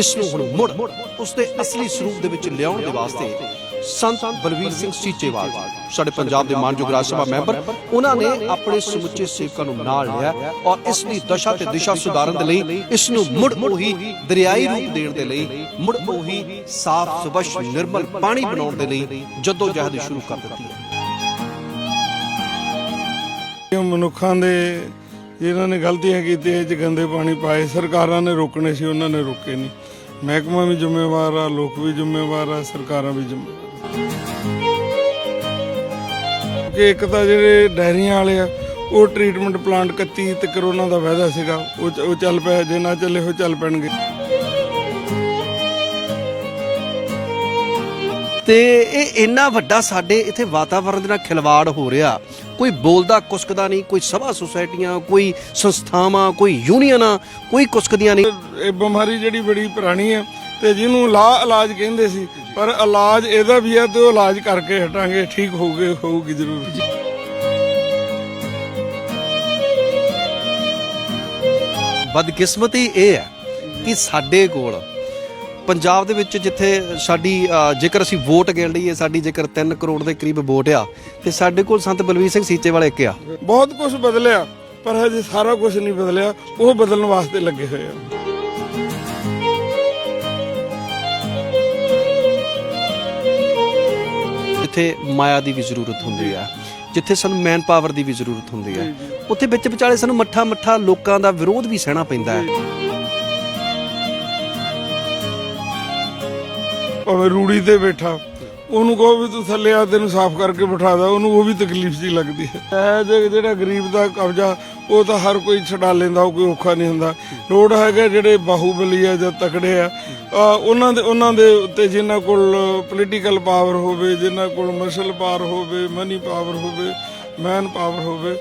ਇਸ ਨੂੰ ਹੁਣ ਮੁੜ ਉਸ ਦੇ ਅਸਲੀ ਸਰੂਪ ਦੇ ਵਿੱਚ ਲਿਆਉਣ ਦੇ ਵਾਸਤੇ ਸੰਤ ਬਲਵੀਰ ਸਿੰਘ ਸੀਚੇਵਾਲ, ਸਾਡੇ ਪੰਜਾਬ ਦੇ ਮਾਨਯੋਗ ਰਾਜ ਸਭਾ ਮੈਂਬਰ, ਉਹਨਾਂ ਨੇ ਆਪਣੇ ਸਮੁੱਚੇ ਸੇਵਕਾਂ ਨੂੰ ਨਾਲ ਲਿਆ ਔਰ ਇਸ ਦੀ ਦਸ਼ਾ ਤੇ ਦਿਸ਼ਾ ਸੁਧਾਰਨ ਦੇ ਲਈ ਇਸ ਨੂੰ ਮੁੜ ਉਹੀ ਦਰਿਆਈ ਰੂਪ ਦੇਣ ਦੇ ਲਈ, ਮੁੜ ਉਹੀ ਸਾਫ਼ ਸਵੱਛ ਨਿਰਮਲ ਪਾਣੀ ਬਣਾਉਣ ਦੇ ਲਈ ਜਦੋਂ ਜਹਿਦ ਸ਼ੁਰੂ ਕਰ ਦਿੱਤੀ ਹੈ। ਮਨੁੱਖਾਂ ਦੇ ਜਿਨ੍ਹਾਂ ਨੇ ਗਲਤੀਆਂ ਕੀਤੀਆਂ 'ਚ ਗੰਦੇ ਪਾਣੀ ਪਾਏ, ਸਰਕਾਰਾਂ ਨੇ ਰੋਕਣੇ ਸੀ, ਉਹਨਾਂ ਨੇ ਰੋਕੇ ਨਹੀਂ। ਮਹਿਕਮਾ ਵੀ ਜ਼ਿੰਮੇਵਾਰ ਆ, ਲੋਕ ਵੀ ਜ਼ਿੰਮੇਵਾਰ ਆ, ਸਰਕਾਰਾਂ ਵੀ ਜ਼ਿੰਮੇਵਾਰ ਕਿ ਇੱਕ ਤਾਂ ਜਿਹੜੇ ਡੈਰੀਆਂ ਵਾਲੇ ਆ, ਉਹ ਟ੍ਰੀਟਮੈਂਟ ਪਲਾਂਟ 31 ਤੇ ਕਰੋਨਾ ਦਾ ਵਾਅਦਾ ਸੀਗਾ, ਉਹ ਉਹ ਚੱਲ ਪਿਆ, ਜੇ ਨਾ ਚੱਲੇ ਉਹ ਚੱਲ ਪੈਣਗੇ। ਤੇ ਇਹ ਇੰਨਾ ਵੱਡਾ ਸਾਡੇ ਇੱਥੇ ਵਾਤਾਵਰਣ ਦੇ ਨਾਲ ਖਿਲਵਾੜ ਹੋ ਰਿਹਾ। ਕੋਈ ਬੋਲਦਾ ਕੁਸਕਦਾ ਨਹੀਂ ਕੋਈ ਸਭਾ ਸੁਸਾਇਟੀਆਂ ਕੋਈ ਸੰਸਥਾਵਾਂ ਕੋਈ ਯੂਨੀਅਨਾਂ ਕੋਈ ਕੁਸਕਦੀਆਂ ਨਹੀਂ। ਇਹ ਬਿਮਾਰੀ ਜਿਹੜੀ ਬੜੀ ਪੁਰਾਣੀ ਹੈ ਤੇ ਜਿਹਨੂੰ ਲਾ ਇਲਾਜ ਕਹਿੰਦੇ ਸੀ ਪਰ ਇਲਾਜ ਇਹਦਾ ਵੀ ਹੈ ਤੇ ਉਹ ਇਲਾਜ ਕਰਕੇ ਹਟਾਂਗੇ ਠੀਕ ਹੋਊਗੇ ਹੋਊਗੀ ਜ਼ਰੂਰ। ਬਦਕਿਸਮਤੀ ਇਹ ਹੈ ਕਿ ਸਾਡੇ ਕੋਲ ਪੰਜਾਬ ਦੇ ਵਿੱਚ ਜਿੱਥੇ ਸਾਡੀ ਜੇਕਰ ਅਸੀਂ ਵੋਟ ਗਿਣ ਲਈਏ ਸਾਡੀ ਜੇਕਰ 3 ਕਰੋੜ ਦੇ ਕਰੀਬ ਵੋਟ ਆ ਤੇ ਸਾਡੇ ਕੋਲ ਸੰਤ ਬਲਵੀਰ ਸਿੰਘ ਸੀਚੇ ਵਾਲੇ ਇੱਕ ਆ। ਬਹੁਤ ਕੁਝ ਬਦਲਿਆ ਪਰ ਹਜੇ ਸਾਰਾ ਕੁਝ ਨਹੀਂ ਬਦਲਿਆ ਉਹ ਬਦਲਣ ਵਾਸਤੇ ਲੱਗੇ ਹੋਏ ਆ। ਜਿੱਥੇ ਮਾਇਆ ਦੀ ਵੀ ਜ਼ਰੂਰਤ ਹੁੰਦੀ ਆ ਜਿੱਥੇ ਸਾਨੂੰ ਮੈਨ ਪਾਵਰ ਦੀ ਵੀ ਜ਼ਰੂਰਤ ਹੁੰਦੀ ਹੈ ਉੱਥੇ ਵਿੱਚ ਵਿਚਾਲੇ ਸਾਨੂੰ ਮੱਠਾ ਮੱਠਾ ਲੋਕਾਂ ਦਾ ਵਿਰੋਧ ਵੀ ਸਹਿਣਾ ਪੈਂਦਾ ਹੈ। ਭਾਵੇਂ ਰੂੜੀ ਤੇ ਬੈਠਾ, ਉਹਨੂੰ ਕਹੋ ਵੀ ਤੂੰ ਥੱਲੇ ਆ, ਤੈਨੂੰ ਸਾਫ਼ ਕਰਕੇ ਬਿਠਾ ਦਾ, ਉਹਨੂੰ ਉਹ ਵੀ ਤਕਲੀਫ ਜੀ ਲੱਗਦੀ ਹੈ। ਇਹ ਜੇ ਜਿਹੜਾ ਗਰੀਬ ਦਾ ਕਬਜ਼ਾ, ਉਹ ਤਾਂ ਹਰ ਕੋਈ ਛਡਾ ਲੈਂਦਾ, ਉਹ ਕੋਈ ਔਖਾ ਨਹੀਂ ਹੁੰਦਾ। ਲੋੜ ਹੈਗਾ ਜਿਹੜੇ ਬਾਹੂਬਲੀ ਆ ਜਾਂ ਤਕੜੇ ਆ ਉਹਨਾਂ ਦੇ ਉਹਨਾਂ ਦੇ ਉੱਤੇ ਜਿਨ੍ਹਾਂ ਕੋਲ ਪੋਲੀਟੀਕਲ ਪਾਵਰ ਹੋਵੇ, ਜਿਨ੍ਹਾਂ ਕੋਲ ਮਸਲ ਪਾਵਰ ਹੋਵੇ ਮਨੀ ਪਾਵਰ ਹੋਵੇ ਮੈਨ ਪਾਵਰ ਹੋਵੇ,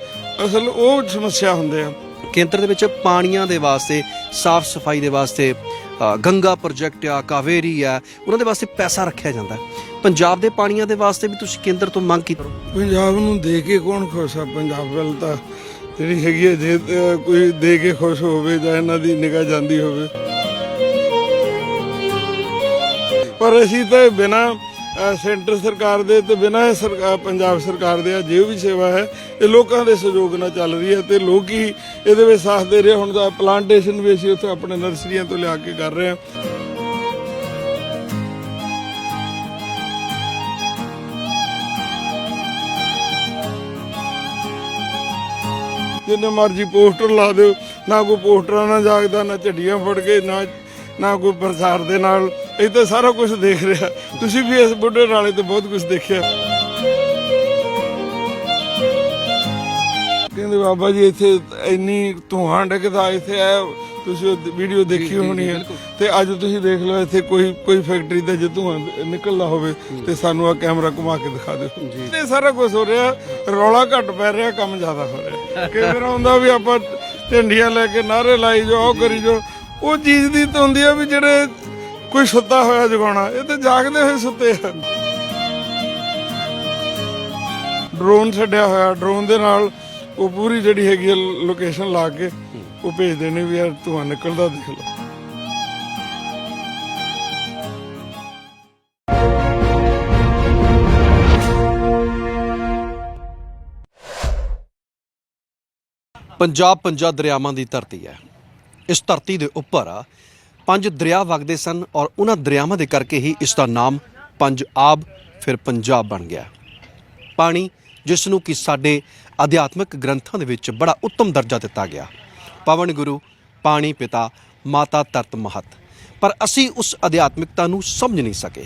ਅਸਲ ਉਹ ਸਮੱਸਿਆ ਹੁੰਦੇ ਆ। ਕੇਂਦਰ ਦੇ ਵਿੱਚ ਪਾਣੀਆਂ ਦੇ ਵਾਸਤੇ, ਸਾਫ਼ ਸਫ਼ਾਈ ਦੇ ਵਾਸਤੇ ਗੰਗਾ ਪ੍ਰੋਜੈਕਟ ਆ, ਕਾਵੇਰੀ ਆ, ਉਹਨਾਂ ਦੇ ਵਾਸਤੇ ਪੈਸਾ ਰੱਖਿਆ ਜਾਂਦਾ ਪੰਜਾਬ ਦੇ ਪਾਣੀਆਂ ਦੇ ਵਾਸਤੇ ਵੀ ਤੁਸੀਂ ਕੇਂਦਰ ਤੋਂ ਮੰਗ ਕੀਤੀ। ਪੰਜਾਬ ਨੂੰ ਦੇ ਕੇ ਕੌਣ ਖੁਸ਼ ਆ? ਪੰਜਾਬ ਵੱਲ ਤਾਂ ਜਿਹੜੀ ਹੈਗੀ ਹੈ ਜੇ ਕੋਈ ਦੇ ਕੇ ਖੁਸ਼ ਹੋਵੇ ਜਾਂ ਇਹਨਾਂ ਦੀ ਨਿਗਾਹ ਜਾਂਦੀ ਹੋਵੇ। ਪਰ ਅਸੀਂ ਤਾਂ ਬਿਨਾ ਸੈਂਟਰ ਸਰਕਾਰ ਦੇ ਤੇ ਬਿਨਾ ਪੰਜਾਬ ਸਰਕਾਰ ਦੇ ਆ, ਜੋ ਵੀ ਸੇਵਾ ਹੈ, ਇਹ ਲੋਕਾਂ ਦੇ ਸਹਿਯੋਗ ਨਾਲ ਚੱਲ ਰਹੀ ਹੈ ਤੇ ਲੋਕ ਹੀ ਇਹਦੇ ਵਿੱਚ ਸਾਥ ਦੇ ਰਹੇ ਹੁਣ ਤਾਂ ਪਲਾਂਟੇਸ਼ਨ ਵੀ ਅਸੀਂ ਉੱਥੇ ਆਪਣੇ ਨਰਸਰੀਆਂ ਤੋਂ ਲਿਆ ਕੇ ਕਰ ਰਹੇ ਹਾਂ ਜਿੰਨੇ ਮਰਜ਼ੀ ਪੋਸਟਰ ਲਾ ਦਿਓ, ਨਾ ਕੋਈ ਪੋਸਟਰਾਂ ਨਾਲ ਜਾਗਦਾ, ਨਾ ਝੱਡੀਆਂ ਫੜ ਕੇ, ਨਾ ਨਾ ਕੋਈ ਪ੍ਰਸਾਰ ਦੇ ਨਾਲ ਇਹ ਤਾਂ ਸਾਰਾ ਕੁਝ ਦੇਖ ਰਿਹਾ ਤੁਸੀਂ ਵੀ ਇਸ ਬੁੱਢੇ ਨਾਲੇ ਤੇ ਬਹੁਤ ਕੁਝ ਦੇਖਿਆ। ਕਹਿੰਦੇ ਬਾਬਾ ਜੀ ਇੱਥੇ ਇੰਨੀ ਧੂਆਂ ਡਿੱਗਦਾ ਇੱਥੇ ਆ ਤੁਸੀਂ ਵੀਡੀਓ ਦੇਖੀ ਹੋਣੀ ਹੈ। ਤੇ ਅੱਜ ਤੁਸੀਂ ਦੇਖ ਲਓ ਇੱਥੇ ਕੋਈ ਕੋਈ ਫੈਕਟਰੀ ਦਾ ਜੇ ਧੂਆਂ ਨਿਕਲਦਾ ਹੋਵੇ ਤੇ ਸਾਨੂੰ ਆ ਕੈਮਰਾ ਘੁਮਾ ਕੇ ਦਿਖਾ ਦਿਓ। ਤੇ ਸਾਰਾ ਕੁਝ ਹੋ ਰਿਹਾ ਰੌਲਾ ਘੱਟ ਪੈ ਰਿਹਾ ਕੰਮ ਜ਼ਿਆਦਾ ਹੋ ਰਿਹਾ। ਕਈ ਵਾਰ ਹੁੰਦਾ ਵੀ ਆਪਾਂ ਢੰਡੀਆਂ ਲੈ ਕੇ ਨਾਰੇ ਲਾਈ ਜੋ ਉਹ ਕਰੀ ਜੋ ਉਹ ਚੀਜ਼ ਦੀ ਤਾਂ ਹੁੰਦੀ ਆ ਵੀ ਜਿਹੜੇ ਕੋਈ ਸੁੱਤਾ ਹੋਇਆ ਜਗਾਉਣਾ, ਇਹ ਤੇ ਜਾਗਦੇ ਹੋਏ ਸੁੱਤੇ ਆ। ਡਰੋਨ ਛੱਡਿਆ ਹੋਇਆ, ਡਰੋਨ ਦੇ ਨਾਲ ਉਹ ਪੂਰੀ ਜਿਹੜੀ ਹੈਗੀ ਲੋਕੇਸ਼ਨ ਲਾ ਕੇ ਉਹ ਭੇਜ ਦੇਣੇ ਵੀ ਯਾਰ ਧੂਆਂ ਨਿਕਲਦਾ ਦੇਖ ਲਓ। ਪੰਜਾਬ ਪੰਜਾ ਦਰਿਆਵਾਂ ਦੀ ਧਰਤੀ ਹੈ। ਇਸ ਧਰਤੀ ਦੇ ਉੱਪਰ ਪੰਜ ਦਰਿਆ ਵਗਦੇ ਸਨ ਔਰ ਉਹਨਾਂ ਦਰਿਆਵਾਂ ਦੇ ਕਰਕੇ ਹੀ ਇਸ ਦਾ ਨਾਮ ਪੰਜ ਆਬ, ਫਿਰ ਪੰਜਾਬ ਬਣ ਗਿਆ। ਪਾਣੀ, ਜਿਸ ਨੂੰ ਕਿ ਸਾਡੇ ਅਧਿਆਤਮਿਕ ਗ੍ਰੰਥਾਂ ਦੇ ਵਿੱਚ ਬੜਾ ਉੱਤਮ ਦਰਜਾ ਦਿੱਤਾ ਗਿਆ। ਪਵਨ ਗੁਰੂ, ਪਾਣੀ ਪਿਤਾ, ਮਾਤਾ ਤਰਤ ਮਹਤ। ਪਰ ਅਸੀਂ ਉਸ ਅਧਿਆਤਮਿਕਤਾ ਨੂੰ ਸਮਝ ਨਹੀਂ ਸਕੇ।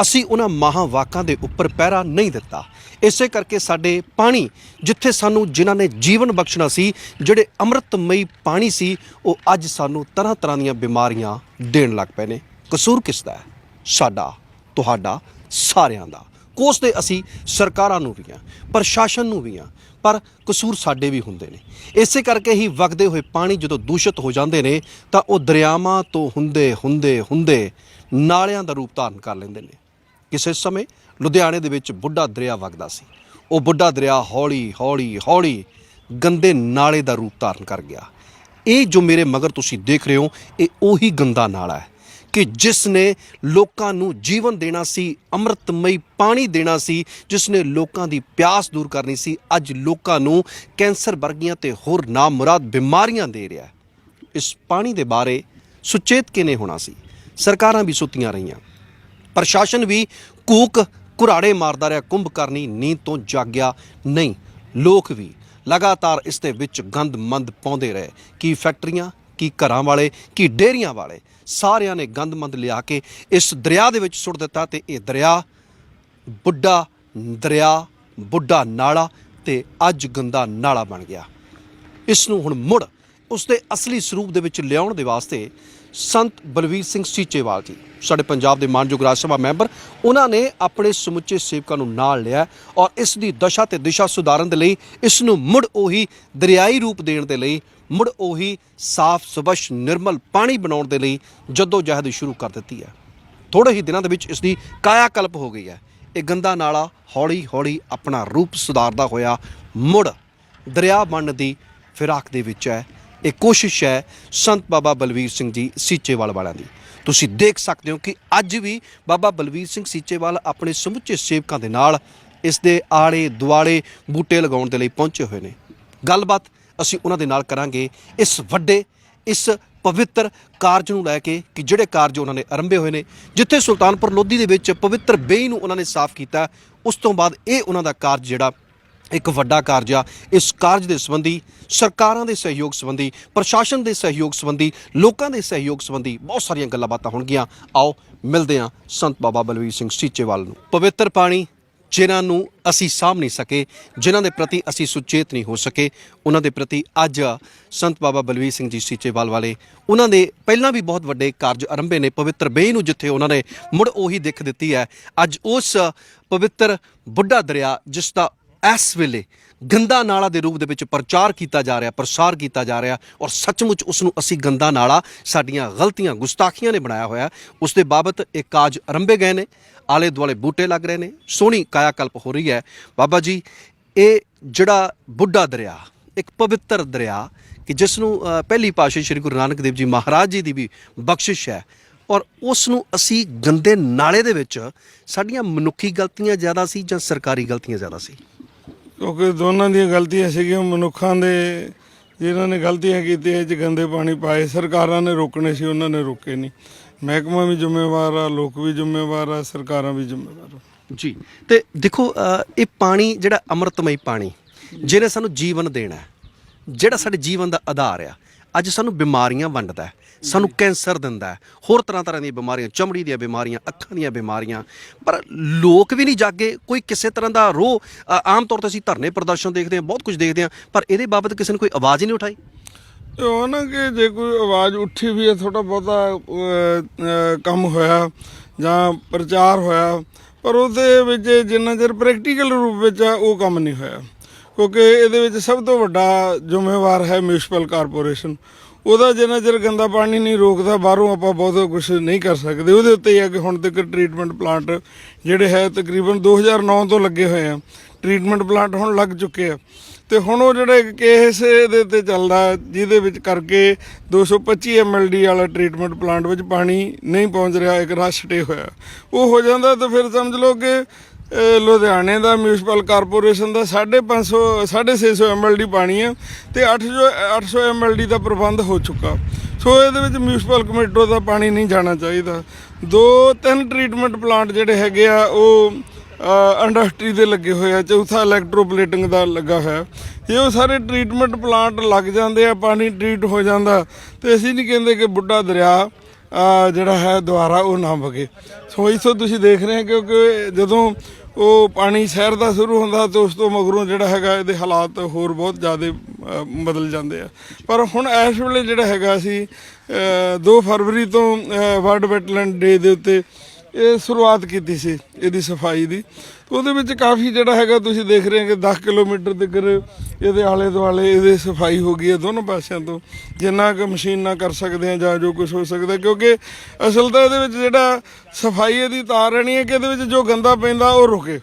ਅਸੀਂ ਉਹਨਾਂ ਮਹਾਂਵਾਕਾਂ ਦੇ ਉੱਪਰ ਪਹਿਰਾ ਨਹੀਂ ਦਿੱਤਾ। ਇਸੇ ਕਰਕੇ ਸਾਡੇ ਪਾਣੀ, ਜਿੱਥੇ ਸਾਨੂੰ ਜਿਨ੍ਹਾਂ ਨੇ ਜੀਵਨ ਬਖਸ਼ਣਾ ਸੀ, ਜਿਹੜੇ ਅੰਮ੍ਰਿਤਮਈ ਪਾਣੀ ਸੀ, ਉਹ ਅੱਜ ਸਾਨੂੰ ਤਰ੍ਹਾਂ ਤਰ੍ਹਾਂ ਦੀਆਂ ਬਿਮਾਰੀਆਂ ਦੇਣ ਲੱਗ ਪਏ ਨੇ। ਕਸੂਰ ਕਿਸ ਦਾ ਹੈ? ਸਾਡਾ, ਤੁਹਾਡਾ, ਸਾਰਿਆਂ ਦਾ। ਕੋਸਦੇ ਅਸੀਂ ਸਰਕਾਰਾਂ ਨੂੰ ਵੀ ਆ ਪ੍ਰਸ਼ਾਸਨ ਨੂੰ ਵੀ ਆ, ਪਰ ਕਸੂਰ ਸਾਡੇ ਵੀ ਹੁੰਦੇ ਨੇ। ਇਸੇ ਕਰਕੇ ਹੀ ਵਗਦੇ ਹੋਏ ਪਾਣੀ ਜਦੋਂ ਦੂਸ਼ਿਤ ਹੋ ਜਾਂਦੇ ਨੇ, ਤਾਂ ਉਹ ਦਰਿਆਵਾਂ ਤੋਂ ਹੁੰਦੇ ਹੁੰਦੇ ਹੁੰਦੇ ਨਾਲਿਆਂ ਦਾ ਰੂਪ ਧਾਰਨ ਕਰ ਲੈਂਦੇ ਨੇ। ਕਿਸੇ ਸਮੇਂ ਲੁਧਿਆਣੇ ਦੇ ਵਿੱਚ ਬੁੱਢਾ ਦਰਿਆ ਵਗਦਾ ਸੀ। ਉਹ ਬੁੱਢਾ ਦਰਿਆ ਹੌਲੀ ਹੌਲੀ ਹੌਲੀ ਗੰਦੇ ਨਾਲੇ ਦਾ ਰੂਪ ਧਾਰਨ ਕਰ ਗਿਆ। ਇਹ ਜੋ ਮੇਰੇ ਮਗਰ ਤੁਸੀਂ ਦੇਖ ਰਹੇ ਹੋ, ਇਹ ਉਹੀ ਗੰਦਾ ਨਾਲਾ ਹੈ ਕਿ ਜਿਸ ਨੇ ਲੋਕਾਂ ਨੂੰ ਜੀਵਨ ਦੇਣਾ ਸੀ, ਅੰਮ੍ਰਿਤਮਈ ਪਾਣੀ ਦੇਣਾ ਸੀ, ਜਿਸ ਨੇ ਲੋਕਾਂ ਦੀ ਪਿਆਸ ਦੂਰ ਕਰਨੀ ਸੀ, ਅੱਜ ਲੋਕਾਂ ਨੂੰ ਕੈਂਸਰ ਵਰਗੀਆਂ ਤੇ ਹੋਰ ਨਾਮੁਰਾਦ ਬਿਮਾਰੀਆਂ ਦੇ ਰਿਹਾ ਇਸ ਪਾਣੀ ਦੇ ਬਾਰੇ ਸੁਚੇਤ ਕਿਨੇ ਹੋਣਾ ਸੀ? ਸਰਕਾਰਾਂ ਵੀ ਸੁੱਤੀਆਂ ਰਹੀਆਂ। ਪ੍ਰਸ਼ਾਸਨ ਵੀ ਕੂਕ ਕੁਰਾੜੇ ਮਾਰਦਾ ਰਿਹਾ, ਕੁੰਭ ਕਰਨੀ, ਨੀਂਦ ਤੋਂ ਜਾਗਿਆ ਨਹੀਂ। ਲੋਕ ਵੀ ਲਗਾਤਾਰ ਇਸ ਦੇ ਵਿੱਚ ਗੰਦ ਮੰਦ ਪਾਉਂਦੇ ਰਹੇ। ਕੀ ਫੈਕਟਰੀਆਂ, ਕੀ ਘਰਾਂ ਵਾਲੇ, ਕੀ ਡੇਰੀਆਂ ਵਾਲੇ, ਸਾਰਿਆਂ ਨੇ ਗੰਦਮੰਦ ਲਿਆ ਕੇ ਇਸ ਦਰਿਆ ਦੇ ਵਿੱਚ ਸੁੱਟ ਦਿੱਤਾ ਤੇ ਇਹ ਦਰਿਆ ਬੁੱਢਾ ਦਰਿਆ, ਬੁੱਢਾ ਨਾਲਾ ਤੇ ਅੱਜ ਗੰਦਾ ਨਾਲਾ ਬਣ ਗਿਆ। ਇਸ ਨੂੰ ਹੁਣ ਮੁੜ ਉਸ ਦੇ ਅਸਲੀ ਸਰੂਪ ਦੇ ਵਿੱਚ ਲਿਆਉਣ ਦੇ ਵਾਸਤੇ ਸੰਤ ਬਲਵੀਰ ਸਿੰਘ ਸੀਚੇਵਾਲ ਜੀ, ਸਾਡੇ ਪੰਜਾਬ ਦੇ ਮਾਨਯੋਗ ਰਾਜ ਸਭਾ ਮੈਂਬਰ, ਉਹਨਾਂ ਨੇ ਆਪਣੇ ਸਮੁੱਚੇ ਸੇਵਕਾਂ ਨੂੰ ਨਾਲ ਲਿਆ ਔਰ ਇਸ ਦੀ ਦਸ਼ਾ ਤੇ ਦਿਸ਼ਾ ਸੁਧਾਰਨ ਦੇ ਲਈ ਇਸ ਨੂੰ ਮੁੜ ਉਹੀ ਦਰਿਆਈ ਰੂਪ ਦੇਣ ਦੇ ਲਈ, ਮੁੜ ਉਹੀ ਸਾਫ਼ ਸਵੱਛ ਨਿਰਮਲ ਪਾਣੀ ਬਣਾਉਣ ਦੇ ਲਈ ਜੱਦੋ ਜਹਿਦ ਸ਼ੁਰੂ ਕਰ ਦਿੱਤੀ ਹੈ। ਥੋੜੇ ਹੀ ਦਿਨਾਂ ਦੇ ਵਿੱਚ ਇਸ ਦੀ ਕਾਇਆ ਕਲਪ ਹੋ ਗਈ ਹੈ। ਇਹ ਗੰਦਾ ਨਾਲਾ ਹੌਲੀ ਹੌਲੀ ਆਪਣਾ ਰੂਪ ਸੁਧਾਰਦਾ ਹੋਇਆ ਮੁੜ ਦਰਿਆ ਬਣਨ ਦੀ ਫਿਰਾਕ ਦੇ ਵਿੱਚ ਹੈ। ਇਹ ਕੋਸ਼ਿਸ਼ ਹੈ ਸੰਤ ਬਾਬਾ ਬਲਵੀਰ ਸਿੰਘ ਜੀ ਸੀਚੇਵਾਲ ਵਾਲਿਆਂ ਦੀ। ਤੁਸੀਂ ਦੇਖ ਸਕਦੇ ਹੋ ਕਿ ਅੱਜ ਵੀ ਬਾਬਾ ਬਲਵੀਰ ਸਿੰਘ ਸੀਚੇਵਾਲ ਆਪਣੇ ਸਮੁੱਚੇ ਸੇਵਕਾਂ ਦੇ ਨਾਲ ਇਸ ਦੇ ਆਲੇ ਦੁਆਲੇ ਬੂਟੇ ਲਗਾਉਣ ਦੇ ਲਈ ਪਹੁੰਚੇ ਹੋਏ ਨੇ। ਗੱਲਬਾਤ ਅਸੀਂ ਉਹਨਾਂ ਦੇ ਨਾਲ ਕਰਾਂਗੇ ਇਸ ਵੱਡੇ, ਇਸ ਪਵਿੱਤਰ ਕਾਰਜ ਨੂੰ ਲੈ ਕੇ ਕਿ ਜਿਹੜੇ ਕਾਰਜ ਉਹਨਾਂ ਨੇ ਆਰੰਭੇ ਹੋਏ ਨੇ, ਜਿੱਥੇ ਸੁਲਤਾਨਪੁਰ ਲੋਧੀ ਦੇ ਵਿੱਚ ਪਵਿੱਤਰ ਬੇਈ ਨੂੰ ਉਹਨਾਂ ਨੇ ਸਾਫ਼ ਕੀਤਾ, ਉਸ ਤੋਂ ਬਾਅਦ ਇਹ ਉਹਨਾਂ ਦਾ ਕਾਰਜ ਜਿਹੜਾ ਇੱਕ ਵੱਡਾ ਕਾਰਜ ਆ ਇਸ ਕਾਰਜ ਦੇ ਸੰਬੰਧੀ, ਸਰਕਾਰਾਂ ਦੇ ਸਹਿਯੋਗ ਸੰਬੰਧੀ, ਪ੍ਰਸ਼ਾਸਨ ਦੇ ਸਹਿਯੋਗ ਸੰਬੰਧੀ, ਲੋਕਾਂ ਦੇ ਸਹਿਯੋਗ ਸੰਬੰਧੀ ਬਹੁਤ ਸਾਰੀਆਂ ਗੱਲਾਂ ਬਾਤਾਂ ਹੋਣਗੀਆਂ। ਆਓ ਮਿਲਦੇ ਹਾਂ ਸੰਤ ਬਾਬਾ ਬਲਵੀਰ ਸਿੰਘ ਸੀਚੇਵਾਲ ਨੂੰ। ਪਵਿੱਤਰ ਪਾਣੀ ਜਿਨ੍ਹਾਂ ਨੂੰ ਅਸੀਂ ਸਾਂਭ ਨਹੀਂ ਸਕੇ, ਜਿਨ੍ਹਾਂ ਦੇ ਪ੍ਰਤੀ ਅਸੀਂ ਸੁਚੇਤ ਨਹੀਂ ਹੋ ਸਕੇ, ਉਹਨਾਂ ਦੇ ਪ੍ਰਤੀ ਅੱਜ ਸੰਤ ਬਾਬਾ ਬਲਵੀਰ ਸਿੰਘ ਜੀ ਸੀਚੇਵਾਲ ਵਾਲੇ, ਉਹਨਾਂ ਦੇ ਪਹਿਲਾਂ ਵੀ ਬਹੁਤ ਵੱਡੇ ਕਾਰਜ ਆਰੰਭੇ ਨੇ, ਪਵਿੱਤਰ ਬੇਈ ਨੂੰ ਜਿੱਥੇ ਉਹਨਾਂ ਨੇ ਮੁੜ ਉਹੀ ਦਿੱਖ ਦਿੱਤੀ ਹੈ। ਅੱਜ ਉਸ ਪਵਿੱਤਰ ਬੁੱਢਾ ਦਰਿਆ ਜਿਸ ਦਾ ਇਸ ਵੇਲੇ ਗੰਦਾ ਨਾਲਾ ਦੇ ਰੂਪ ਦੇ ਵਿੱਚ ਪ੍ਰਚਾਰ ਕੀਤਾ ਜਾ ਰਿਹਾ, ਪ੍ਰਸਾਰ ਕੀਤਾ ਜਾ ਰਿਹਾ ਔਰ ਸੱਚਮੁੱਚ ਉਸ ਨੂੰ ਅਸੀਂ ਗੰਦਾ ਨਾਲਾ ਸਾਡੀਆਂ ਗਲਤੀਆਂ, ਗੁਸਤਾਖੀਆਂ ਨੇ ਬਣਾਇਆ ਹੋਇਆ। ਉਸ ਦੇ ਬਾਬਤ ਇਹ ਕਾਜ ਆਰੰਭੇ ਗਏ ਨੇ, ਆਲੇ ਦੁਆਲੇ ਬੂਟੇ ਲੱਗ ਰਹੇ ਨੇ, ਸੋਹਣੀ ਕਾਇਆ ਕਲਪ ਹੋ ਰਹੀ ਹੈ। ਬਾਬਾ ਜੀ, ਇਹ ਜਿਹੜਾ ਬੁੱਢਾ ਦਰਿਆ, ਇੱਕ ਪਵਿੱਤਰ ਦਰਿਆ ਕਿ ਜਿਸ ਨੂੰ ਪਹਿਲੀ ਪਾਤਸ਼ਾਹ ਸ੍ਰੀ ਗੁਰੂ ਨਾਨਕ ਦੇਵ ਜੀ ਮਹਾਰਾਜ ਜੀ ਦੀ ਵੀ ਬਖਸ਼ਿਸ਼ ਹੈ ਔਰ ਉਸ ਨੂੰ ਅਸੀਂ ਗੰਦੇ ਨਾਲੇ ਦੇ ਵਿੱਚ ਸਾਡੀਆਂ ਮਨੁੱਖੀ ਗਲਤੀਆਂ ਜ਼ਿਆਦਾ ਸੀ ਜਾਂ ਸਰਕਾਰੀ ਗਲਤੀਆਂ ਜ਼ਿਆਦਾ ਸੀ? ਕਿਉਂਕਿ ਦੋਨਾਂ ਦੀਆਂ ਗਲਤੀਆਂ ਸੀਗੀਆਂ ਮਨੁੱਖਾਂ ਦੇ ਜਿਨ੍ਹਾਂ ਨੇ ਗਲਤੀਆਂ ਕੀਤੀਆਂ ਇਹ 'ਚ ਗੰਦੇ ਪਾਣੀ ਪਾਏ ਸਰਕਾਰਾਂ ਨੇ ਰੋਕਣੇ ਸੀ ਉਹਨਾਂ ਨੇ ਰੋਕੇ ਨਹੀਂ। ਮਹਿਕਮਾ ਵੀ ਜ਼ਿੰਮੇਵਾਰ ਆ ਲੋਕ ਵੀ ਜ਼ਿੰਮੇਵਾਰ ਆ ਸਰਕਾਰਾਂ ਵੀ ਜ਼ਿੰਮੇਵਾਰ ਆ। ਜੀ ਤੇ ਦੇਖੋ ਅ, ਇਹ ਪਾਣੀ ਜਿਹੜਾ ਅੰਮ੍ਰਿਤਮਈ ਪਾਣੀ ਜਿਹਨੇ ਸਾਨੂੰ ਜੀਵਨ ਦੇਣਾ ਹੈ ਜਿਹੜਾ ਸਾਡੇ ਜੀਵਨ ਦਾ ਆਧਾਰ ਆ ਅੱਜ ਸਾਨੂੰ ਬਿਮਾਰੀਆਂ ਵੰਡਦਾ ਹੈ। ਸਾਨੂੰ ਕੈਂਸਰ ਦਿੰਦਾ ਹੈ। ਹੋਰ ਤਰ੍ਹਾਂ ਤਰ੍ਹਾਂ ਦੀਆਂ ਬਿਮਾਰੀਆਂ, ਚਮੜੀ ਦੀਆਂ ਬਿਮਾਰੀਆਂ, ਅੱਖਾਂ ਦੀਆਂ ਬਿਮਾਰੀਆਂ। ਪਰ ਲੋਕ ਵੀ ਨਹੀਂ ਜਾਗੇ, ਕੋਈ ਕਿਸੇ ਤਰ੍ਹਾਂ ਦਾ ਰੋ ਆਮ ਤੌਰ ਤੇ ਅਸੀਂ ਧਰਨੇ ਪ੍ਰਦਰਸ਼ਨ ਦੇਖਦੇ ਹਾਂ, ਬਹੁਤ ਕੁਝ ਦੇਖਦੇ ਹਾਂ, ਪਰ ਇਹਦੇ ਬਾਬਤ ਕਿਸੇ ਨੇ ਕੋਈ ਆਵਾਜ਼ ਹੀ ਨਹੀਂ ਉਠਾਈ। ਉਹ ਨਾ ਕਿ ਜੇ ਕੋਈ ਆਵਾਜ਼ ਉੱਠੀ ਵੀ ਹੈ ਥੋੜਾ ਬਹੁਤਾ ਕੰਮ ਹੋਇਆ ਜਾਂ ਪ੍ਰਚਾਰ ਹੋਇਆ, ਪਰ ਉਹਦੇ ਵਿੱਚ ਜਿੰਨਾ ਚਿਰ ਪ੍ਰੈਕਟੀਕਲ ਰੂਪ ਵਿੱਚ ਆ ਉਹ ਕੰਮ ਨਹੀਂ ਹੋਇਆ। ਕਿਉਂਕਿ ਇਹਦੇ ਵਿੱਚ ਸਭ ਤੋਂ ਵੱਡਾ ਜ਼ਿੰਮੇਵਾਰ ਹੈ ਮਿਊਨਿਸਪਲ ਕਾਰਪੋਰੇਸ਼ਨ ਉਹਦਾ ਜਿੰਨਾ ਚਿਰ ਗੰਦਾ ਪਾਣੀ ਨਹੀਂ ਰੋਕਦਾ, ਬਾਹਰੋਂ ਆਪਾਂ ਬਹੁਤ ਕੁਝ ਨਹੀਂ ਕਰ ਸਕਦੇ। ਉਹਦੇ ਉੱਤੇ ਹੀ ਹੈ ਕਿ ਹੁਣ ਤੱਕ ਟ੍ਰੀਟਮੈਂਟ ਪਲਾਂਟ ਜਿਹੜੇ ਹੈ ਤਕਰੀਬਨ 2009 ਤੋਂ ਲੱਗੇ ਹੋਏ ਆ। ਟ੍ਰੀਟਮੈਂਟ ਪਲਾਂਟ ਹੁਣ ਲੱਗ ਚੁੱਕੇ ਆ। ਤੇ ਹੁਣ ਉਹ ਜਿਹੜਾ ਇੱਕ ਕੇਸ ਦੇ ਤੇ ਚੱਲਦਾ, ਜਿਹਦੇ ਵਿੱਚ ਕਰਕੇ 225 ਐਮਐਲਡੀ ਵਾਲਾ ਟ੍ਰੀਟਮੈਂਟ ਪਲਾਂਟ ਵਿੱਚ ਪਾਣੀ ਨਹੀਂ ਪਹੁੰਚ ਰਿਹਾ, ਇੱਕ ਰਸ਼ ਟੇ ਹੋਇਆ। ਉਹ ਹੋ ਜਾਂਦਾ ਤਾਂ ਫਿਰ ਸਮਝ ਲਓ ਕਿ ਅਹ, ਲੁਧਿਆਣੇ ਦਾ ਮਿਊਨਿਸਪਲ ਕਾਰਪੋਰੇਸ਼ਨ ਦਾ 550 650 ਐਮਐਲਡੀ ਪਾਣੀ ਹੈ ਤੇ 800 800 ਐਮਐਲਡੀ ਦਾ ਪ੍ਰਬੰਧ ਹੋ ਚੁੱਕਾ। ਸੋ ਇਹਦੇ ਵਿੱਚ ਮਿਊਨਿਸਪਲ ਕਮੇਟਰ ਦਾ ਪਾਣੀ ਨਹੀਂ ਜਾਣਾ ਚਾਹੀਦਾ। ਦੋ ਤਿੰਨ ਟ੍ਰੀਟਮੈਂਟ ਪਲਾਂਟ ਜਿਹੜੇ ਹੈਗੇ ਆ ਉਹ ਇੰਡਸਟਰੀ ਦੇ ਲੱਗੇ ਹੋਏ ਆ। ਚੌਥਾ ਇਲੈਕਟ੍ਰੋਪਲੇਟਿੰਗ ਦਾ ਲੱਗਾ ਹੋਇਆ। ਜੇ ਉਹ ਸਾਰੇ ਟ੍ਰੀਟਮੈਂਟ ਪਲਾਂਟ ਲੱਗ ਜਾਂਦੇ ਆ ਪਾਣੀ ਟ੍ਰੀਟ ਹੋ ਜਾਂਦਾ ਤੇ ਅਸੀਂ ਨਹੀਂ ਕਹਿੰਦੇ ਕਿ ਬੁੱਢਾ ਦਰਿਆ ਜਿਹੜਾ ਹੈ ਦੁਆਰਾ ਉਹ ਨਾ ਵਗੇ। ਸੋ ਇਸੋ ਤੁਸੀਂ ਦੇਖ ਰਹੇ ਹੋ ਕਿਉਂਕਿ ਜਦੋਂ ਉਹ ਪਾਣੀ ਸ਼ਹਿਰ ਦਾ ਸ਼ੁਰੂ ਹੁੰਦਾ ਤੇ ਉਸ ਤੋਂ ਮਗਰੋਂ ਜਿਹੜਾ ਹੈਗਾ ਇਹਦੇ ਹਾਲਾਤ ਹੋਰ ਬਹੁਤ ਜ਼ਿਆਦਾ ਬਦਲ ਜਾਂਦੇ ਆ। ਪਰ ਹੁਣ ਇਸ ਵੇਲੇ ਜਿਹੜਾ ਹੈਗਾ ਸੀ 2 ਫਰਵਰੀ ਤੋਂ ਵਰਲਡ ਵੈਟਲੈਂਡ ਡੇ ਦੇ ਉੱਤੇ ਇਹ ਸ਼ੁਰੂਆਤ ਕੀਤੀ ਸੀ ਇਹਦੀ ਸਫ਼ਾਈ ਦੀ। ਉਹਦੇ ਵਿੱਚ ਕਾਫੀ ਜਿਹੜਾ ਹੈਗਾ ਤੁਸੀਂ ਦੇਖ ਰਹੇ ਹੋ ਕਿ 10 ਕਿਲੋਮੀਟਰ ਤੱਕ ਇਹਦੇ ਆਲੇ ਦੁਆਲੇ ਇਹਦੇ ਸਫ਼ਾਈ ਹੋ ਗਈ ਹੈ ਦੋਨੋਂ ਪਾਸਿਆਂ ਤੋਂ। ਜਿੰਨਾ ਕੁ ਮਸ਼ੀਨ ਨਾਲ ਕਰ ਸਕਦੇ ਆ ਜਾਂ ਜੋ ਕੁਝ ਹੋ ਸਕਦਾ ਕਿਉਂਕਿ ਅਸਲ ਤਾਂ ਇਹਦੇ ਵਿੱਚ ਜਿਹੜਾ ਸਫ਼ਾਈ ਇਹਦੀ ਤਾਰ ਰਹਿਣੀ ਹੈ ਕਿ ਇਹਦੇ ਵਿੱਚ ਜੋ ਗੰਦਾ ਪੈਂਦਾ ਉਹ ਰੁਕੇ।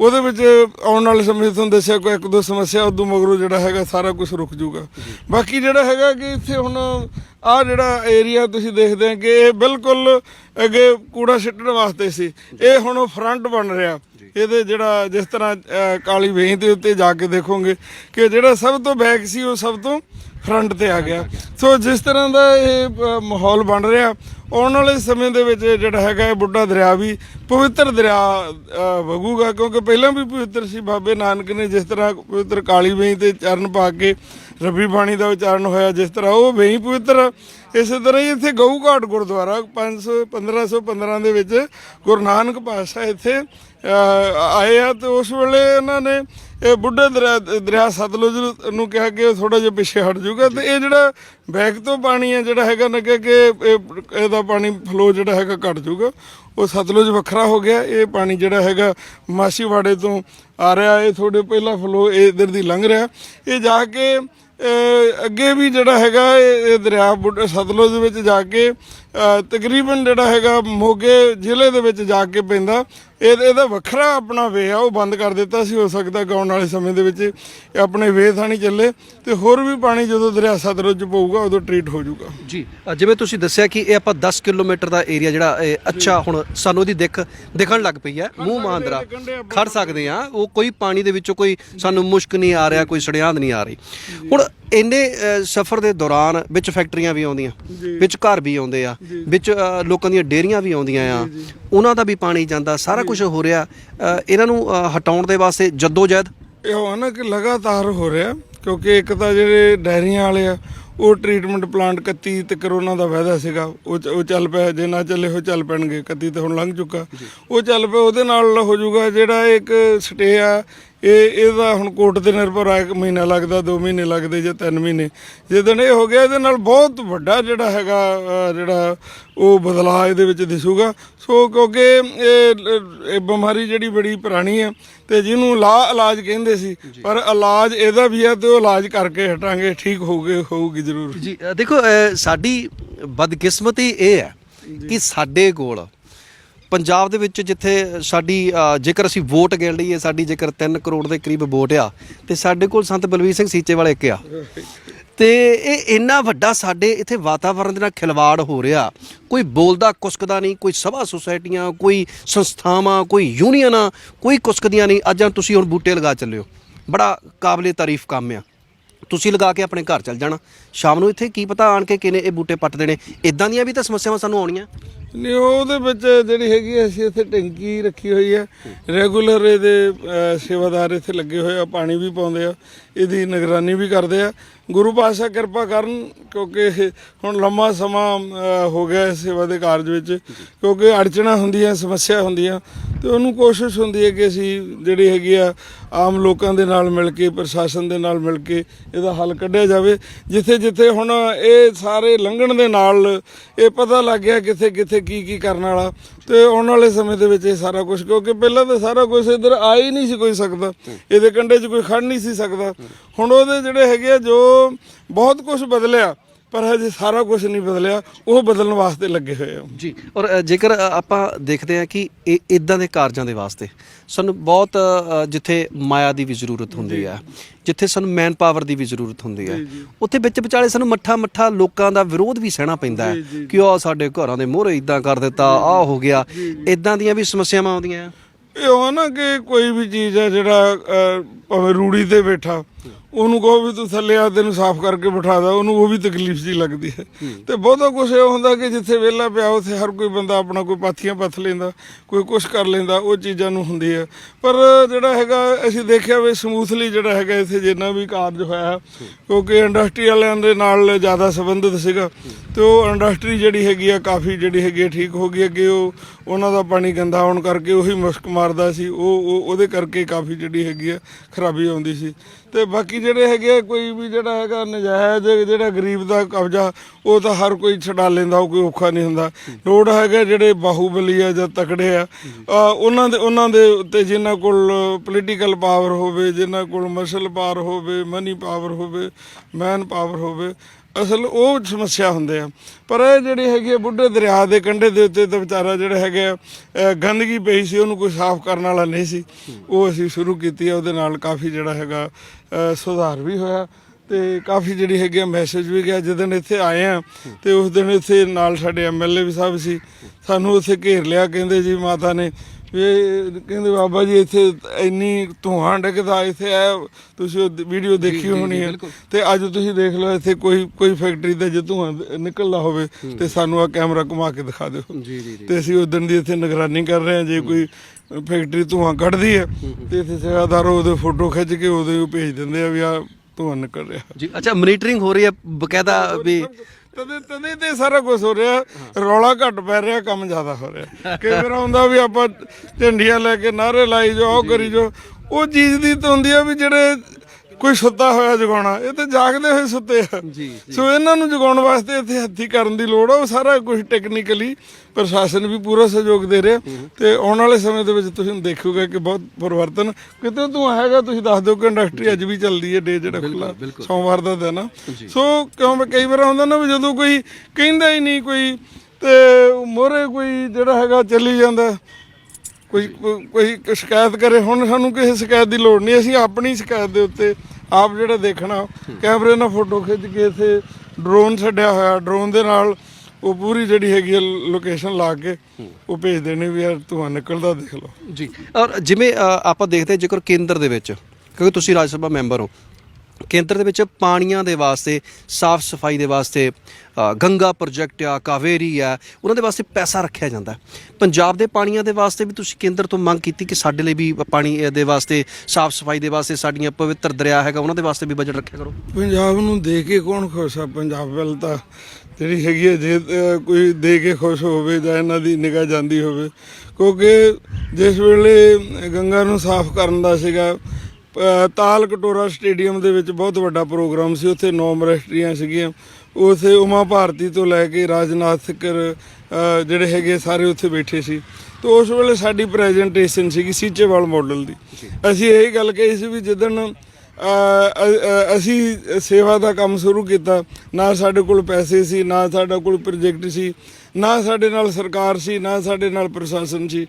ਉਹਦੇ ਵਿੱਚ ਆਉਣ ਵਾਲੇ ਸਮੇਂ 'ਚ ਤੁਹਾਨੂੰ ਦੱਸਿਆ ਕੋਈ ਇੱਕ ਦੋ ਸਮੱਸਿਆ, ਉਦੋਂ ਮਗਰੋਂ ਜਿਹੜਾ ਹੈਗਾ ਸਾਰਾ ਕੁਝ ਰੁਕ ਜਾਊਗਾ। ਬਾਕੀ ਜਿਹੜਾ ਹੈਗਾ ਕਿ ਇੱਥੇ ਹੁਣ ਆ ਜਿਹੜਾ ਏਰੀਆ ਤੁਸੀਂ ਦੇਖਦੇ ਆ ਕਿ ਇਹ ਬਿਲਕੁਲ ਅੱਗੇ ਕੂੜਾ ਸਿੱਟਣ ਵਾਸਤੇ ਸੀ। ਇਹ ਹੁਣ ਫਰੰਟ ਬਣ ਰਿਹਾ। ਇਹਦੇ ਜਿਹੜਾ ਜਿਸ ਤਰ੍ਹਾਂ ਕਾਲੀ ਵੇਈ ਦੇ ਉੱਤੇ ਜਾ ਕੇ ਦੇਖੋਗੇ ਕਿ ਜਿਹੜਾ ਸਭ ਤੋਂ ਬੈਕ ਸੀ ਉਹ ਸਭ ਤੋਂ ਫਰੰਟ ਤੇ ਆ ਗਿਆ। ਸੋ ਜਿਸ ਤਰ੍ਹਾਂ ਦਾ ਇਹ ਮਾਹੌਲ ਬਣ ਰਿਹਾ ਆਉਣ ਵਾਲੇ ਸਮੇਂ ਦੇ ਵਿੱਚ ਜਿਹੜਾ ਹੈਗਾ ਇਹ ਬੁੱਢਾ ਦਰਿਆ ਵੀ ਪਵਿੱਤਰ ਦਰਿਆ ਵਗੂਗਾ। ਕਿਉਂਕਿ ਪਹਿਲਾਂ ਵੀ ਪਵਿੱਤਰ ਸੀ ਬਾਬੇ ਨਾਨਕ ਨੇ ਜਿਸ ਤਰ੍ਹਾਂ ਪਵਿੱਤਰ ਕਾਲੀ ਵੇਈ ਤੇ ਚਰਨ ਪਾ ਕੇ ਰੱਬੀ ਬਾਣੀ ਦਾ ਉਚਾਰਨ ਹੋਇਆ ਜਿਸ ਤਰ੍ਹਾਂ ਉਹ ਵੇਹੀ ਪਵਿੱਤਰ ਆ। ਇਸੇ ਤਰ੍ਹਾਂ ਹੀ ਇੱਥੇ ਗਊ ਘਾਟ ਗੁਰਦੁਆਰਾ 500 1515 ਦੇ ਵਿੱਚ ਗੁਰੂ ਨਾਨਕ ਪਾਤਸ਼ਾਹ ਇੱਥੇ ਆਏ ਆ ਤੇ ਉਸ ਵੇਲੇ ਇਹਨਾਂ ਨੇ, ਇਹ ਬੁੱਢੇ ਦਰਿਆ ਦਰਿਆ ਸਤਲੁਜ ਨੂੰ ਕਿਹਾ ਕਿ ਥੋੜਾ ਜਿਹਾ ਪਿੱਛੇ ਹਟ ਜਾਊਗਾ ਤੇ ਇਹ ਜਿਹੜਾ ਬੈਕ ਤੋਂ ਪਾਣੀ ਹੈ ਜਿਹੜਾ ਹੈਗਾ ਨਾ ਕਿ ਕਿ ਇਹ- ਇਹਦਾ ਪਾਣੀ ਫਲੋ ਜਿਹੜਾ ਹੈਗਾ ਘਟ ਜਾਊਗਾ ਉਹ ਸਤਲੁਜ ਵੱਖਰਾ ਹੋ ਗਿਆ, ਇਹ ਪਾਣੀ ਜਿਹੜਾ ਹੈਗਾ ਮਾਸੀਵਾੜੇ ਤੋਂ ਆ ਰਿਹਾ, ਇਹ ਥੋੜੇ ਪਹਿਲਾਂ ਫਲੋ ਇਧਰ ਦੀ ਲੰਘ ਰਿਹਾ ਇਹ ਜਾ ਕੇ ਅੱਗੇ ਵੀ ਜਿਹੜਾ ਹੈਗਾ ਇਹ ਦਰਿਆ ਬੁੱਢੇ ਸਤਲੁਜ ਦੇ ਵਿੱਚ ਜਾ ਕੇ ਤਕਰੀਬਨ ਜਿਹੜਾ ਹੈਗਾ ਮੋਗੇ ਜ਼ਿਲ੍ਹੇ ਦੇ ਵਿੱਚ ਜਾ ਕੇ ਪੈਂਦਾ। ਇਹ ਇਹਦਾ ਵੱਖਰਾ ਆਪਣਾ ਵੇ ਆ ਉਹ ਬੰਦ ਕਰ ਦਿੱਤਾ ਸੀ ਹੋ ਸਕਦਾ ਕਿ ਆਉਣ ਵਾਲੇ ਸਮੇਂ ਦੇ ਵਿੱਚ ਆਪਣੇ ਵੇ ਥਾਣੀ ਚੱਲੇ ਤੇ ਹੋਰ ਵੀ ਪਾਣੀ ਜਦੋਂ ਦਰਿਆ ਸਤਲੁਜ 'ਚ ਪਊਗਾ ਉਦੋਂ ਟ੍ਰੀਟ ਹੋ ਜਾਊਗਾ। ਜੀ ਅ, ਜਿਵੇਂ ਤੁਸੀਂ ਦੱਸਿਆ ਕਿ ਇਹ ਆਪਾਂ 10 ਕਿਲੋਮੀਟਰ ਦਾ ਏਰੀਆ ਜਿਹੜਾ ਇਹ ਅੱਛਾ ਹੁਣ ਸਾਨੂੰ ਉਹਦੀ ਦਿੱਖ ਦਿਖਣ ਲੱਗ ਪਈ ਹੈ ਮੂੰਹ ਮਾਂਦਰਾ। ਖੜ ਸਕਦੇ ਆ ਉਹ ਕੋਈ ਪਾਣੀ ਦੇ ਵਿੱਚੋਂ ਕੋਈ ਸਾਨੂੰ ਮੁਸ਼ਕ ਨਹੀਂ ਆ ਰਿਹਾ ਕੋਈ ਸੜਿਆਂਦ ਨਹੀਂ ਆ ਰਹੀ। ਹੁਣ ਇੰਨੇ ਅ, ਸਫ਼ਰ ਦੇ ਦੌਰਾਨ ਵਿੱਚ ਫੈਕਟਰੀਆਂ ਵੀ ਆਉਂਦੀਆਂ ਵਿੱਚ ਘਰ ਵੀ ਆਉਂਦੇ ਆ ਵਿੱਚ ਅ, ਲੋਕਾਂ ਦੀਆਂ ਡੇਅਰੀਆਂ ਵੀ ਆਉਂਦੀਆਂ ਆ ਉਹਨਾਂ ਦਾ ਵੀ ਪਾਣੀ ਜਾਂਦਾ ਸਾਰਾ ਕੁਝ ਹੋ ਰਿਹਾ ਅ, ਇਹਨਾਂ ਨੂੰ ਅ, ਹਟਾਉਣ ਦੇ ਵਾਸਤੇ ਜਦੋਜਹਿਦ? ਇਹ ਹੋ ਨਾ ਕਿ ਲਗਾਤਾਰ ਹੋ ਰਿਹਾ ਕਿਉਂਕਿ ਇੱਕ ਤਾਂ ਜਿਹੜੇ ਡੈਰੀਆਂ ਵਾਲੇ ਆ ਉਹ ਟ੍ਰੀਟਮੈਂਟ ਪਲਾਂਟ 31 ਤੇ ਕਰੋਨਾ ਦਾ ਵਾਅਦਾ ਸੀਗਾ ਉਹ ਚ- ਉਹ ਚੱਲ ਪਿਆ ਜੇ ਨਾ ਚੱਲੇ ਉਹ ਚੱਲ ਪੈਣਗੇ 31 ਤੇ ਹੁਣ ਲੰਘ ਚੁੱਕਾ। ਉਹ ਚੱਲ ਪਿਆ ਉਹਦੇ ਨਾਲ ਹੋ ਜਾਊਗਾ ਜਿਹੜਾ ਇੱਕ ਸਟੇ ਆ ਇਹ ਇਹਦਾ ਹੁਣ ਕੋਰਟ ਤੇ ਨਿਰਭਰ ਆ ਇੱਕ ਮਹੀਨਾ ਲੱਗਦਾ 2 ਮਹੀਨੇ ਲੱਗਦੇ ਜਾਂ 3 ਮਹੀਨੇ। ਜਦੋਂ ਇਹ ਹੋ ਗਿਆ ਇਹਦੇ ਨਾਲ ਬਹੁਤ ਵੱਡਾ ਜਿਹੜਾ ਹੈਗਾ ਜਿਹੜਾ ਉਹ ਬਦਲਾਅ ਇਹਦੇ ਵਿੱਚ ਦਿਸੂਗਾ। ਸੋ ਕਿਉਂਕਿ ਇਹ ਇਹ ਬਿਮਾਰੀ ਜਿਹੜੀ ਬੜੀ ਪੁਰਾਣੀ ਹੈ ਤੇ ਜਿਹਨੂੰ ਲਾ ਇਲਾਜ ਕਹਿੰਦੇ ਸੀ ਪਰ ਇਲਾਜ ਇਹਦਾ ਵੀ ਹੈ ਤੇ ਉਹ ਇਲਾਜ ਕਰਕੇ ਹਟਾਂਗੇ ਠੀਕ ਹੋਊਗੇ ਹੋਊਗੀ ਜ਼ਰੂਰ। ਜੀ ਦੇਖੋ ਸਾਡੀ ਬਦਕਿਸਮਤੀ ਇਹ ਹੈ ਕਿ ਸਾਡੇ ਕੋਲ ਪੰਜਾਬ ਦੇ ਵਿੱਚ ਜਿੱਥੇ ਸਾਡੀ ਜੇਕਰ ਅਸੀਂ ਵੋਟ ਗਿਣ ਲਈਏ, ਸਾਡੀ ਜੇਕਰ 3 ਕਰੋੜ ਦੇ ਕਰੀਬ ਵੋਟ ਆ, ਤੇ ਸਾਡੇ ਕੋਲ ਸੰਤ ਬਲਵੀਰ ਸਿੰਘ ਸੀਚੇ ਵਾਲੇ ਇੱਕ ਆ। ਤੇ ਇਹ ਇੰਨਾ ਵੱਡਾ ਸਾਡੇ ਇੱਥੇ ਵਾਤਾਵਰਣ ਦੇ ਨਾਲ ਖਿਲਵਾੜ ਹੋ ਰਿਹਾ। ਕੋਈ ਬੋਲਦਾ ਕੁਸਕਦਾ ਨਹੀਂ, ਕੋਈ ਸਭਾ ਸੁਸਾਇਟੀਆਂ, ਕੋਈ ਸੰਸਥਾਵਾਂ, ਕੋਈ ਯੂਨੀਅਨਾਂ, ਕੋਈ ਕੁਸਕਦੀਆਂ ਨਹੀਂ। ਅੱਜ ਤੁਸੀਂ ਹੁਣ ਬੂਟੇ ਲਗਾ ਚੱਲਿਓ। ਬੜਾ ਕਾਬਲੇ ਤਾਰੀਫ ਕੰਮ ਆ। ਤੁਸੀਂ ਲਗਾ ਕੇ ਆਪਣੇ ਘਰ ਚੱਲ ਜਾਣਾ। ਸ਼ਾਮ ਨੂੰ ਇੱਥੇ ਕੀ ਪਤਾ ਆਣ ਕੇ ਕਿਨੇ ਇਹ ਬੂਟੇ ਪੱਟ ਦੇਣੇ। ਇਦਾਂ ਦੀਆਂ ਵੀ ਤਾਂ ਸਮੱਸਿਆਵਾਂ ਸਾਨੂੰ ਆਉਣੀਆਂ। ਨਹੀਂ ਉਹਦੇ ਵਿੱਚ ਜਿਹੜੀ ਹੈਗੀ ਹੈ, ਅਸੀਂ ਇੱਥੇ ਟੈਂਕੀ ਰੱਖੀ ਹੋਈ ਹੈ ਰੈਗੂਲਰ ਇਹਦੇ ਅਹ, ਸੇਵਾਦਾਰ ਇੱਥੇ ਲੱਗੇ ਹੋਏ ਆ ਪਾਣੀ ਵੀ ਪਾਉਂਦੇ ਆ ਇਹਦੀ ਨਿਗਰਾਨੀ ਵੀ ਕਰਦੇ ਆ। ਗੁਰੂ ਪਾਤਸ਼ਾਹ ਕਿਰਪਾ ਕਰਨ ਕਿਉਂਕਿ ਇਹ ਹੁਣ ਲੰਮਾ ਸਮਾਂ ਅਹ, ਹੋ ਗਿਆ ਇਸ ਸੇਵਾ ਦੇ ਕਾਰਜ ਵਿੱਚ ਕਿਉਂਕਿ ਅੜਚਣਾ ਹੁੰਦੀਆਂ ਸਮੱਸਿਆ ਹੁੰਦੀਆਂ ਤੇ ਉਹਨੂੰ ਕੋਸ਼ਿਸ਼ ਹੁੰਦੀ ਹੈ ਕਿ ਅਸੀਂ ਜਿਹੜੀ ਹੈਗੀ ਆ ਆਮ ਲੋਕਾਂ ਦੇ ਨਾਲ ਮਿਲ ਕੇ ਪ੍ਰਸ਼ਾਸਨ ਦੇ ਨਾਲ ਮਿਲ ਕੇ ਇਹਦਾ ਹੱਲ ਕੱਢਿਆ ਜਾਵੇ। ਜਿੱਥੇ ਜਿੱਥੇ ਹੁਣ ਇਹ ਸਾਰੇ ਲੰਘਣ ਦੇ ਨਾਲ ਇਹ ਪਤਾ ਲੱਗ ਗਿਆ ਕਿੱਥੇ ਕਿੱਥੇ ਕੀ ਕੀ ਕਰਨ ਵਾਲਾ। ਤੇ ਆਉਣ ਵਾਲੇ ਸਮੇਂ ਦੇ ਵਿੱਚ ਇਹ ਸਾਰਾ ਕੁਝ ਕਿਉਂਕਿ ਪਹਿਲਾਂ ਤਾਂ ਸਾਰਾ ਕੁਝ ਇੱਧਰ ਆ ਹੀ ਨਹੀਂ ਸੀ ਕੋਈ ਸਕਦਾ। ਇਹਦੇ ਕੰਢੇ 'ਚ ਕੋਈ ਖੜ ਨਹੀਂ ਸੀ ਸਕਦਾ। ਹੁਣ ਉਹਦੇ ਜਿਹੜੇ ਹੈਗੇ ਆ, ਜੋ ਬਹੁਤ ਕੁਝ ਬਦਲਿਆ। ਪਰ ਹਜੇ ਸਾਰਾ ਕੁਝ ਨਹੀਂ ਬਦਲਿਆ ਉਹ ਬਦਲਣ ਵਾਸਤੇ ਲੱਗੇ ਹੋਏ ਆ ਜੀ ਔਰ ਅ, ਜੇਕਰ ਅ, ਆਪਾਂ ਦੇਖਦੇ ਹਾਂ ਕਿ ਇਹ ਇਦਾਂ ਦੇ ਕਾਰਜਾਂ ਦੇ ਵਾਸਤੇ ਸਾਨੂੰ ਬਹੁਤ ਅ, ਜਿੱਥੇ ਮਾਇਆ ਦੀ ਵੀ ਜ਼ਰੂਰਤ ਹੁੰਦੀ ਹੈ ਜਿੱਥੇ ਸਾਨੂੰ ਮੈਨ ਪਾਵਰ ਦੀ ਵੀ ਜ਼ਰੂਰਤ ਹੁੰਦੀ ਹੈ ਉੱਥੇ ਵਿੱਚ ਵਿਚਾਲੇ ਸਾਨੂੰ ਮੱਠਾ ਮੱਠਾ ਲੋਕਾਂ ਦਾ ਵਿਰੋਧ ਵੀ ਸਹਿਣਾ ਪੈਂਦਾ ਹੈ ਕਿ ਆ ਸਾਡੇ ਘਰਾਂ ਦੇ ਮੋਹਰੇ ਇਦਾਂ ਕਰ ਦਿੱਤਾ ਆ ਹੋ ਗਿਆ। ਇਦਾਂ ਦੀਆਂ ਵੀ ਸਮੱਸਿਆਵਾਂ ਆਉਂਦੀਆਂ ਇਹ ਉਹ ਨਾ ਕਿ ਕੋਈ ਵੀ ਚੀਜ਼ ਹੈ ਜਿਹੜਾ ਅਹ, ਭਾਵੇਂ ਰੂੜੀ ਤੇ ਬੈਠਾ ਉਹਨੂੰ ਕਹੋ ਵੀ ਤੂੰ ਥੱਲੇ ਆ ਤੈਨੂੰ ਸਾਫ਼ ਕਰਕੇ ਬਿਠਾ ਦਾ ਉਹਨੂੰ ਉਹ ਵੀ ਤਕਲੀਫ ਜੀ ਲੱਗਦੀ ਹੈ। ਤੇ ਬਹੁਤਾ ਕੁਝ ਇਹ ਹੁੰਦਾ ਕਿ ਜਿੱਥੇ ਵਿਹਲਾ ਪਿਆ ਉੱਥੇ ਹਰ ਕੋਈ ਬੰਦਾ ਆਪਣਾ ਕੋਈ ਪਾਥੀਆਂ ਪੱਥ ਲੈਂਦਾ ਕੋਈ ਕੁਝ ਕਰ ਲੈਂਦਾ ਉਹ ਚੀਜ਼ਾਂ ਨੂੰ ਹੁੰਦੀ ਹੈ। ਪਰ ਜਿਹੜਾ ਹੈਗਾ ਅਸੀਂ ਦੇਖਿਆ ਵੀ ਸਮੂਥਲੀ ਜਿਹੜਾ ਹੈਗਾ ਇੱਥੇ ਜਿੰਨਾ ਵੀ ਕਾਰਜ ਹੋਇਆ ਕਿਉਂਕਿ ਇੰਡਸਟਰੀ ਵਾਲਿਆਂ ਦੇ ਨਾਲ ਜ਼ਿਆਦਾ ਸੰਬੰਧਿਤ ਸੀਗਾ ਤੇ ਉਹ ਇੰਡਸਟਰੀ ਜਿਹੜੀ ਹੈਗੀ ਆ ਕਾਫੀ ਜਿਹੜੀ ਹੈਗੀ ਠੀਕ ਹੋ ਗਈ ਅੱਗੇ ਉਹ ਉਹਨਾਂ ਦਾ ਪਾਣੀ ਗੰਦਾ ਹੋਣ ਕਰਕੇ ਉਹੀ ਮੁਸ਼ਕ ਮਾਰਦਾ ਸੀ ਉਹ- ਉਹਦੇ ਕਰਕੇ ਕਾਫੀ ਜਿਹੜੀ ਹੈਗੀ ਆ ਖਰਾਬੀ ਆਉਂਦੀ ਸੀ। ਤੇ ਬਾਕੀ ਜਿਹੜੇ ਹੈਗੇ ਆ, ਕੋਈ ਵੀ ਜਿਹੜਾ ਹੈਗਾ ਨਜਾਇਜ਼ ਜਿਹੜਾ ਗਰੀਬ ਦਾ ਕਬਜ਼ਾ ਉਹ ਤਾਂ ਹਰ ਕੋਈ ਛਡਾ ਲੈਂਦਾ ਉਹ ਕੋਈ ਔਖਾ ਨਹੀਂ ਹੁੰਦਾ। ਲੋੜ ਹੈਗਾ ਜਿਹੜੇ ਬਾਹੂਬਲੀ ਆ ਜਾਂ ਤਕੜੇ ਆ ਉਹਨਾਂ ਦੇ ਉਹਨਾਂ ਦੇ ਉੱਤੇ ਜਿਨ੍ਹਾਂ ਕੋਲ ਪੋਲੀਟੀਕਲ ਪਾਵਰ ਹੋਵੇ ਜਿਨ੍ਹਾਂ ਕੋਲ ਮਸਲ ਪਾਵਰ ਹੋਵੇ ਮਨੀ ਪਾਵਰ ਹੋਵੇ ਮੈਨ ਪਾਵਰ ਹੋਵੇ ਅਸਲ ਉਹ ਸਮੱਸਿਆ ਹੁੰਦੇ ਆ। ਪਰ ਇਹ ਜਿਹੜੀ ਹੈਗੀ ਆ ਬੁੱਢੇ ਦਰਿਆ ਦੇ ਕੰਢੇ ਦੇ ਉੱਤੇ ਤਾਂ ਵਿਚਾਰਾ ਜਿਹੜਾ ਹੈਗਾ ਗੰਦਗੀ ਪਈ ਸੀ, ਉਹਨੂੰ ਕੋਈ ਸਾਫ਼ ਕਰਨ ਵਾਲਾ ਨਹੀਂ ਸੀ। ਉਹ ਅਸੀਂ ਸ਼ੁਰੂ ਕੀਤੀ ਆ, ਉਹਦੇ ਨਾਲ ਕਾਫੀ ਜਿਹੜਾ ਹੈਗਾ ਸੁਧਾਰ ਵੀ ਹੋਇਆ ਤੇ ਕਾਫੀ ਜਿਹੜੀ ਹੈਗੀ ਆ ਮੈਸੇਜ ਵੀ ਗਿਆ। ਜਦੋਂ ਇੱਥੇ ਆਏ ਆ ਤੇ ਉਸ ਦਿਨ ਇੱਥੇ ਨਾਲ ਸਾਡੇ ਐਮਐਲਏ ਵੀ ਸਾਹਿਬ ਸੀ। ਸਾਨੂੰ ਉੱਥੇ ਘੇਰ ਲਿਆ, ਕਹਿੰਦੇ ਜੀ ਮਾਤਾ ਨੇ ਇਹ ਕਹਿੰਦੇ ਬਾਬਾ ਜੀ ਇੱਥੇ ਇੰਨੀ ਧੂਆਂ ਡਿੱਗਦਾ ਇੱਥੇ ਆ ਤੁਸੀਂ ਵੀਡੀਓ ਦੇਖੀ ਹੋਣੀ ਹੈ। ਤੇ ਅੱਜ ਤੁਸੀਂ ਦੇਖ ਲਓ ਇੱਥੇ ਕੋਈ ਕੋਈ ਫੈਕਟਰੀ ਦਾ ਜੇ ਧੂਆਂ ਨਿਕਲਦਾ ਹੋਵੇ ਤੇ ਸਾਨੂੰ ਆ ਕੈਮਰਾ ਘੁਮਾ ਕੇ ਦਿਖਾ ਦਿਓ। ਜੀ ਜੀ ਤੇ ਅਸੀਂ ਉਦੋਂ ਦੀ ਇੱਥੇ ਨਿਗਰਾਨੀ ਕਰ ਰਹੇ ਹਾਂ ਜੇ ਕੋਈ ਫੈਕਟਰੀ ਧੂਆਂ ਕੱਢਦੀ ਹੈ ਤੇ ਇੱਥੇ ਸੇਵਾਦਾਰ ਉਹਦੇ ਫੋਟੋ ਖਿੱਚ ਕੇ ਉਹਦੇ ਨੂੰ ਭੇਜ ਦਿੰਦੇ ਆ ਵੀ ਆ ਧੂਆਂ ਨਿਕਲ ਰਿਹਾ। ਜੀ ਅੱਛਾ ਮੋਨੀਟਰਿੰਗ ਹੋ ਰਹੀ ਹੈ ਬਕਾਇਦਾ ਵੀ ਤਦੇ ਤਦੇ ਤੇ ਸਾਰਾ ਕੁਝ ਹੋ ਰਿਹਾ। ਰੌਲਾ ਘੱਟ ਪੈ ਰਿਹਾ, ਕੰਮ ਜ਼ਿਆਦਾ ਹੋ ਰਿਹਾ। ਕਈ ਵਾਰ ਹੁੰਦਾ ਵੀ ਆਪਾਂ ਝੰਡੀਆਂ ਲੈ ਕੇ ਨਾਰੇ ਲਾਈ ਜਾਓ ਉਹ ਕਰੀ ਜਾਓ। ਉਹ ਚੀਜ਼ ਦੀ ਤਾਂ ਹੁੰਦੀ ਆ ਵੀ ਜਿਹੜੇ ਕੋਈ ਸੁੱਤਾ ਹੋਇਆ ਜਗਾਉਣਾ ਇਹ ਤੇ ਜਾਗਦੇ ਹੋਏ ਸੁੱਤੇ ਆ। ਜੀ, ਸੋ ਇਹਨਾਂ ਨੂੰ ਜਗਾਉਣ ਵਾਸਤੇ ਇੱਥੇ ਹੱਥੀ ਕਰਨ ਦੀ ਲੋੜ ਆ ਉਹ ਸਾਰਾ ਕੁਝ ਟੈਕਨੀਕਲੀ ਪ੍ਰਸ਼ਾਸਨ ਵੀ ਪੂਰਾ ਸਹਿਯੋਗ ਦੇ ਰਿਹਾ। ਤੇ ਆਉਣ ਵਾਲੇ ਸਮੇਂ ਦੇ ਵਿੱਚ ਤੁਸੀਂ ਦੇਖੋਗੇ ਕਿ ਬਹੁਤ ਪਰਿਵਰਤਨ ਕਿਤੇ ਤੂੰ ਹੈਗਾ ਤੁਸੀਂ ਦੱਸ ਦਿਓ ਕਿ ਇੰਡਸਟਰੀ ਅੱਜ ਵੀ ਚੱਲਦੀ ਹੈ ਡੇ ਜਿਹੜਾ ਖੁੱਲਾ ਸੋਮਵਾਰ ਦਾ ਦਿਨ ਆ। ਸੋ ਕਿਉਂ ਕਈ ਵਾਰ ਆਉਂਦਾ ਨਾ ਵੀ ਜਦੋਂ ਕੋਈ ਕਹਿੰਦਾ ਹੀ ਨਹੀਂ ਕੋਈ ਤੇ ਮੋਰੇ ਕੋਈ ਜਿਹੜਾ ਹੈਗਾ ਚੱਲੀ ਜਾਂਦਾ। ਕੋਈ- ਕੋਈ ਸ਼ਿਕਾਇਤ ਕਰੇ ਹੁਣ ਸਾਨੂੰ ਕਿਸੇ ਸ਼ਿਕਾਇਤ ਦੀ ਲੋੜ ਨਹੀਂ ਅਸੀਂ ਆਪਣੀ ਸ਼ਿਕਾਇਤ ਦੇ ਉੱਤੇ ਆਪ ਜਿਹੜਾ ਦੇਖਣਾ, ਕੈਮਰੇ ਨਾਲ ਫੋਟੋ ਖਿੱਚ ਕੇ ਇੱਥੇ ਡਰੋਨ ਛੱਡਿਆ ਹੋਇਆ ਡਰੋਨ ਦੇ ਨਾਲ ਉਹ ਪੂਰੀ ਜਿਹੜੀ ਹੈਗੀ ਲੋਕੇਸ਼ਨ ਲਾ ਕੇ ਉਹ ਭੇਜ ਦੇਣੀ ਵੀ ਯਾਰ ਧੂੰਆਂ ਨਿਕਲਦਾ ਦੇਖ ਲਓ। ਜੀ। ਔਰ ਜਿਵੇਂ ਆਪਾਂ ਦੇਖਦੇ ਜੇਕਰ ਕੇਂਦਰ ਦੇ ਵਿੱਚ, ਕਿਉਂਕਿ ਤੁਸੀਂ ਰਾਜ ਸਭਾ ਮੈਂਬਰ ਹੋ ਕੇਂਦਰ ਦੇ ਵਿੱਚ ਪਾਣੀਆਂ ਦੇ ਵਾਸਤੇ, ਸਾਫ਼ ਸਫ਼ਾਈ ਦੇ ਵਾਸਤੇ ਗੰਗਾ ਪ੍ਰੋਜੈਕਟ ਆ, ਕਾਵੇਰੀ ਆ, ਉਹਨਾਂ ਦੇ ਵਾਸਤੇ ਪੈਸਾ ਰੱਖਿਆ ਜਾਂਦਾ ਪੰਜਾਬ ਦੇ ਪਾਣੀਆਂ ਦੇ ਵਾਸਤੇ ਵੀ ਤੁਸੀਂ ਕੇਂਦਰ ਤੋਂ ਮੰਗ ਕੀਤੀ ਕਿ ਸਾਡੇ ਲਈ ਵੀ ਪਾਣੀ ਦੇ ਵਾਸਤੇ, ਸਾਫ਼ ਸਫ਼ਾਈ ਦੇ ਵਾਸਤੇ ਸਾਡੀਆਂ ਪਵਿੱਤਰ ਦਰਿਆ ਹੈਗਾ, ਉਹਨਾਂ ਦੇ ਵਾਸਤੇ ਵੀ ਬਜਟ ਰੱਖਿਆ ਕਰੋ। ਪੰਜਾਬ ਨੂੰ ਦੇ ਕੇ ਕੌਣ ਖੁਸ਼ ਆ? ਪੰਜਾਬ ਵੱਲ ਤਾਂ ਜਿਹੜੀ ਹੈਗੀ ਹੈ, ਜੇ ਕੋਈ ਦੇ ਕੇ ਖੁਸ਼ ਹੋਵੇ ਜਾਂ ਇਹਨਾਂ ਦੀ ਨਿਗਾਹ ਜਾਂਦੀ ਹੋਵੇ, ਕਿਉਂਕਿ ਜਿਸ ਵੇਲੇ ਗੰਗਾ ਨੂੰ ਸਾਫ਼ ਕਰਨ ਦਾ ਸੀਗਾ ਤਾਲ ਕਟੋਰਾ ਸਟੇਡੀਅਮ ਦੇ ਵਿੱਚ ਬਹੁਤ ਵੱਡਾ ਪ੍ਰੋਗਰਾਮ ਸੀ। ਉੱਥੇ ਨੌ ਮਰੈਸਟਰੀਆਂ ਸੀਗੀਆਂ। ਉਥੇ ਉਮਾ ਭਾਰਤੀ ਤੋਂ ਲੈ ਕੇ ਰਾਜਨਾਥ ਤੱਕ ਅਹ, ਜਿਹੜੇ ਹੈਗੇ ਸਾਰੇ ਉੱਥੇ ਬੈਠੇ ਸੀ। ਤੇ ਉਸ ਵੇਲੇ ਸਾਡੀ ਪ੍ਰੈਜੈਂਟੇਸ਼ਨ ਸੀਗੀ ਸੀਚੇਵਾਲ ਮਾਡਲ ਦੀ। ਅਸੀਂ ਇਹ ਗੱਲ ਕਹੀ ਸੀ ਵੀ ਅ, ਅਸੀਂ ਸੇਵਾ ਦਾ ਕੰਮ ਸ਼ੁਰੂ ਕੀਤਾ ਨਾ ਸਾਡੇ ਕੋਲ ਪੈਸੇ ਸੀ ਨਾ ਸਾਡਾ ਕੋਲ ਪ੍ਰੋਜੈਕਟ ਸੀ ਨਾ ਸਾਡੇ ਨਾਲ ਸਰਕਾਰ ਸੀ ਨਾ ਸਾਡੇ ਨਾਲ ਪ੍ਰਸ਼ਾਸਨ ਸੀ।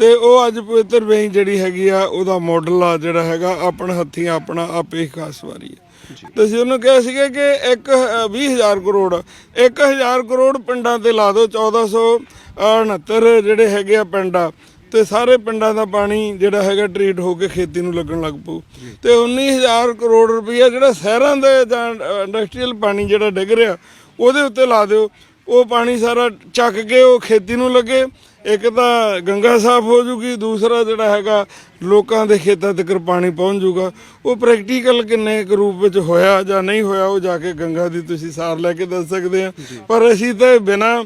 ਤੇ ਉਹ ਅੱਜ ਪਵਿੱਤਰ ਵੇਈ ਜਿਹੜੀ ਹੈਗੀ ਆ ਉਹਦਾ ਮਾਡਲ ਆ ਜਿਹੜਾ ਹੈਗਾ ਆਪਣ ਹੱਥੀਂ ਆਪਣਾ ਆਪੇ ਖਾਸ ਵਾਰੀ ਹੈ ਤੇ ਅਸੀਂ ਉਹਨੂੰ ਕਿਹਾ ਸੀਗਾ ਕਿ ਇੱਕ 20000 ਕਰੋੜ 1000 ਕਰੋੜ ਪਿੰਡਾਂ ਤੇ ਲਾ ਦਿਓ 1469 ਜਿਹੜੇ ਹੈਗੇ ਆ ਪਿੰਡਾਂ ਤੇ ਸਾਰੇ ਪਿੰਡਾਂ ਦਾ ਪਾਣੀ ਜਿਹੜਾ ਹੈਗਾ ਟ੍ਰੀਟ ਹੋ ਕੇ ਖੇਤੀ ਨੂੰ ਲੱਗਣ ਲੱਗ ਪਊ। ਤੇ 19000 ਕਰੋੜ ਰੁਪਈਆ ਜਿਹੜਾ ਸ਼ਹਿਰਾਂ ਦੇ ਜਾਂ ਇੰਡਸਟਰੀਅਲ ਪਾਣੀ ਜਿਹੜਾ ਡਿੱਗ ਰਿਹਾ ਉਹਦੇ ਉੱਤੇ ਲਾ ਦਿਓ। ਉਹ ਪਾਣੀ ਸਾਰਾ ਚੱਕ ਕੇ ਉਹ ਖੇਤੀ ਨੂੰ ਲੱਗੇ ਇੱਕ ਤਾਂ ਗੰਗਾ ਸਾਫ਼ ਹੋ ਜੂਗੀ ਦੂਸਰਾ ਜਿਹੜਾ ਹੈਗਾ ਲੋਕਾਂ ਦੇ ਖੇਤਾਂ ਤੱਕ ਪਾਣੀ ਪਹੁੰਚ ਜੂਗਾ। ਉਹ ਪ੍ਰੈਕਟੀਕਲ ਕਿੰਨੇ ਕੁ ਰੂਪ ਵਿੱਚ ਹੋਇਆ ਜਾਂ ਨਹੀਂ ਹੋਇਆ ਉਹ ਜਾ ਕੇ ਗੰਗਾ ਦੀ ਤੁਸੀਂ ਸਾਰ ਲੈ ਕੇ ਦੱਸ ਸਕਦੇ ਆ। ਪਰ ਅਸੀਂ ਤਾਂ ਬਿਨਾ